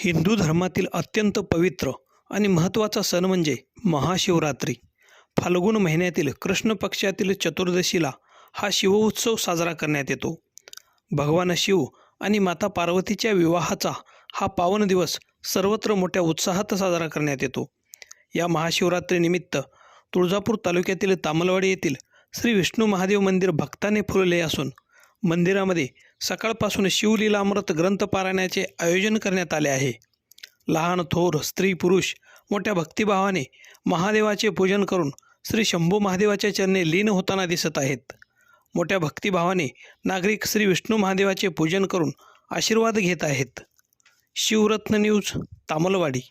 हिंदू धर्मातील अत्यंत पवित्र आणि महत्त्वाचा सण म्हणजे महाशिवरात्री. फाल्गुन महिन्यातील कृष्ण पक्षातील चतुर्दशीला हा शिवउत्सव साजरा करण्यात येतो. भगवान शिव आणि माता पार्वतीच्या विवाहाचा हा पावन दिवस सर्वत्र मोठ्या उत्साहात साजरा करण्यात येतो. या महाशिवरात्रीनिमित्त तुळजापूर तालुक्यातील तामलवाडी येथील श्री विष्णू महादेव मंदिर भक्ताने फुलले असून मंदिरामध्ये सकाळपासून शिवलीलामृत ग्रंथ पारायणाचे आयोजन करण्यात आले आहे. लहान थोर स्त्री पुरुष मोठ्या भक्तिभावाने महादेवाचे पूजन करून श्री शंभू महादेवाच्या चरणी लीन होताना दिसत आहेत. मोठ्या भक्तिभावाने नागरिक श्री विष्णू महादेवाचे पूजन करून आशीर्वाद घेत आहेत. Shivratna news Tamalwadi.